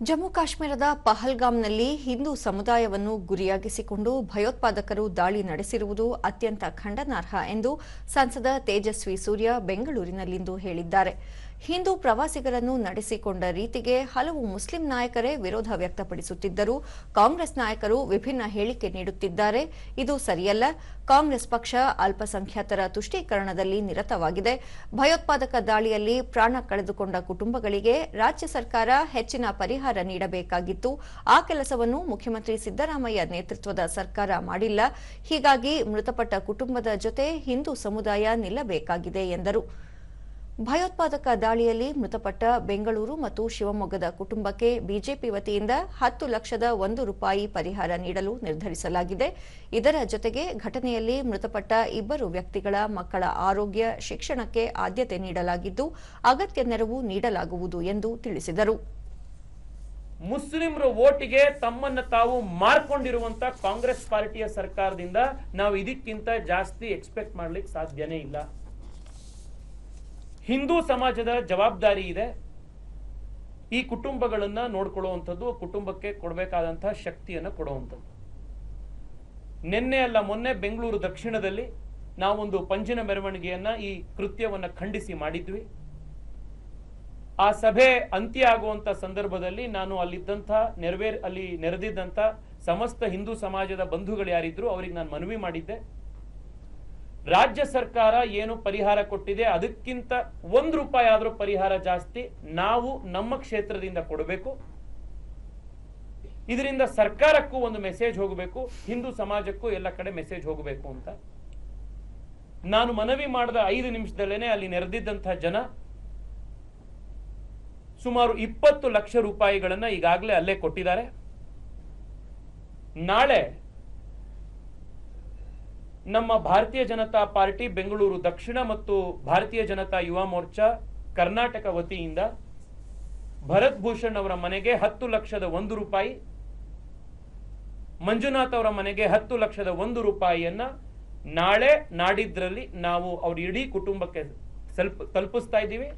ಜಮ್ಮು ಕಾಶ್ಮೀರದ ಪಹಲ್ಗಾಮ್ನಲ್ಲಿ ಹಿಂದೂ ಸಮುದಾಯವನ್ನು ಗುರಿಯಾಗಿಸಿಕೊಂಡು ಭಯೋತ್ಪಾದಕರು ದಾಳಿ ನಡೆಸಿರುವುದು ಅತ್ಯಂತ ಖಂಡನಾರ್ಹ ಎಂದು ಸಂಸದ ತೇಜಸ್ವಿ ಸೂರ್ಯ ಬೆಂಗಳೂರಿನಲ್ಲಿಂದು ಹೇಳಿದ್ದಾರೆ. ಹಿಂದೂ ಪ್ರವಾಸಿಗರನ್ನು ನಡೆಸಿಕೊಂಡ ರೀತಿಗೆ ಹಲವು ಮುಸ್ಲಿಂ ನಾಯಕರೇ ವಿರೋಧ ವ್ಯಕ್ತಪಡಿಸುತ್ತಿದ್ದರೂ. ಕಾಂಗ್ರೆಸ್ ನಾಯಕರು ವಿಭಿನ್ನ ಹೇಳಿಕೆ ನೀಡುತ್ತಿದ್ದಾರೆ. ಇದು ಸರಿಯಲ್ಲ. ಕಾಂಗ್ರೆಸ್ ಪಕ್ಷ ಅಲ್ಪಸಂಖ್ಯಾತರ ತುಷ್ಟೀಕರಣದಲ್ಲಿ ನಿರತವಾಗಿದೆ. ಭಯೋತ್ಪಾದಕ ದಾಳಿಯಲ್ಲಿ ಪ್ರಾಣ ಕಳೆದುಕೊಂಡ ಕುಟುಂಬಗಳಿಗೆ ರಾಜ್ಯ ಸರ್ಕಾರ ಹೆಚ್ಚಿನ ಪರಿಹಾರ ನೀಡಬೇಕಾಗಿತ್ತು. ಆ ಕೆಲಸವನ್ನು ಮುಖ್ಯಮಂತ್ರಿ ಸಿದ್ದರಾಮಯ್ಯ ನೇತೃತ್ವದ ಸರ್ಕಾರ ಮಾಡಿಲ್ಲ. ಹೀಗಾಗಿ ಮೃತಪಟ್ಟ ಕುಟುಂಬದ ಜೊತೆ ಹಿಂದೂ ಸಮುದಾಯ ನಿಲ್ಲಬೇಕಾಗಿದೆ ಎಂದರು. ಭಯೋತ್ಪಾದಕ ದಾಳಿಯಲ್ಲಿ ಮೃತಪಟ್ಟ ಬೆಂಗಳೂರು ಮತ್ತು ಶಿವಮೊಗ್ಗದ ಕುಟುಂಬಕ್ಕೆ ಬಿಜೆಪಿ ವತಿಯಿಂದ ಹತ್ತು ಲಕ್ಷದ ಒಂದು ರೂಪಾಯಿ ಪರಿಹಾರ ನೀಡಲು ನಿರ್ಧರಿಸಲಾಗಿದೆ. ಇದರ ಜೊತೆಗೆ ಘಟನೆಯಲ್ಲಿ ಮೃತಪಟ್ಟ ಇಬ್ಬರು ವ್ಯಕ್ತಿಗಳ ಮಕ್ಕಳ ಆರೋಗ್ಯ, ಶಿಕ್ಷಣಕ್ಕೆ ಆದ್ಯತೆ ನೀಡಲಾಗಿದ್ದು, ಅಗತ್ಯ ನೆರವು ನೀಡಲಾಗುವುದು ಎಂದು ತಿಳಿಸಿದರು. ಮುಸ್ಲಿಮರ ಓಟಿಗೆ ತಮ್ಮನ್ನ ತಾವು ಮಾರ್ಕೊಂಡಿರುವಂತ ಕಾಂಗ್ರೆಸ್ ಪಾರ್ಟಿಯ ಸರ್ಕಾರದಿಂದ ನಾವು ಇದಕ್ಕಿಂತ ಜಾಸ್ತಿ ಎಕ್ಸ್ಪೆಕ್ಟ್ ಮಾಡ್ಲಿಕ್ಕೆ ಸಾಧ್ಯನೇ ಇಲ್ಲ. ಹಿಂದೂ ಸಮಾಜದ ಜವಾಬ್ದಾರಿ ಇದೆ. ಈ ಕುಟುಂಬಗಳನ್ನ ನೋಡ್ಕೊಳ್ಳುವಂಥದ್ದು, ಕುಟುಂಬಕ್ಕೆ ಕೊಡಬೇಕಾದಂತಹ ಶಕ್ತಿಯನ್ನು ಕೊಡುವಂಥದ್ದು. ನಿನ್ನೆ ಅಲ್ಲ, ಮೊನ್ನೆ ಬೆಂಗಳೂರು ದಕ್ಷಿಣದಲ್ಲಿ ನಾವೊಂದು ಪಂಜಿನ ಮೆರವಣಿಗೆಯನ್ನ ಈ ಕೃತ್ಯವನ್ನ ಖಂಡಿಸಿ ಮಾಡಿದ್ವಿ. ಆ ಸಭೆ ಅಂತ್ಯ ಆಗುವಂತ ಸಂದರ್ಭದಲ್ಲಿ ನಾನು ಅಲ್ಲಿದ್ದಂಥ ನೆರವೇರ್, ಅಲ್ಲಿ ನೆರೆದಿದ್ದಂಥ ಸಮಸ್ತ ಹಿಂದೂ ಸಮಾಜದ ಬಂಧುಗಳು ಯಾರಿದ್ರು, ಅವರಿಗೆ ನಾನು ಮನವಿ ಮಾಡಿದ್ದೆ. ರಾಜ್ಯ ಸರ್ಕಾರ ಏನು ಪರಿಹಾರ ಕೊಟ್ಟಿದೆ, ಅದಕ್ಕಿಂತ ಒಂದು ರೂಪಾಯಿ ಆದರೂ ಪರಿಹಾರ ಜಾಸ್ತಿ ನಾವು ನಮ್ಮ ಕ್ಷೇತ್ರದಿಂದ ಕೊಡಬೇಕು. ಇದರಿಂದ ಸರ್ಕಾರಕ್ಕೂ ಒಂದು ಮೆಸೇಜ್ ಹೋಗಬೇಕು, ಹಿಂದೂ ಸಮಾಜಕ್ಕೂ ಎಲ್ಲ ಕಡೆ ಮೆಸೇಜ್ ಹೋಗಬೇಕು ಅಂತ. ನಾನು ಮನವಿ ಮಾಡಿದ ಐದು ನಿಮಿಷದಲ್ಲೇನೆ ಅಲ್ಲಿ ನೆರೆದಿದ್ದಂತಹ ಜನ ಸುಮಾರು ಇಪ್ಪತ್ತು ಲಕ್ಷ ರೂಪಾಯಿಗಳನ್ನ ಈಗಾಗಲೇ ಅಲ್ಲೇ ಕೊಟ್ಟಿದ್ದಾರೆ. ನಾಳೆ ನಮ್ಮ ಭಾರತೀಯ ಜನತಾ ಪಾರ್ಟಿ ಬೆಂಗಳೂರು ದಕ್ಷಿಣ ಮತ್ತು ಭಾರತೀಯ ಜನತಾ ಯುವ ಮೋರ್ಚಾ ಕರ್ನಾಟಕ ವತಿಯಿಂದ ಭರತ್ ಭೂಷಣ್ ಅವರ ಮನೆಗೆ ಹತ್ತು ಲಕ್ಷದ ಒಂದು ರೂಪಾಯಿ, ಮಂಜುನಾಥ್ ಅವರ ಮನೆಗೆ ಹತ್ತು ಲಕ್ಷದ ಒಂದು ರೂಪಾಯಿಯನ್ನ ನಾಳೆ ನಾಡಿದ್ರಲ್ಲಿ ನಾವು ಅವ್ರ ಇಡೀ ಕುಟುಂಬಕ್ಕೆ ಸ್ವಲ್ಪ ತಲುಪಿಸ್ತಾ ಇದ್ದೀವಿ.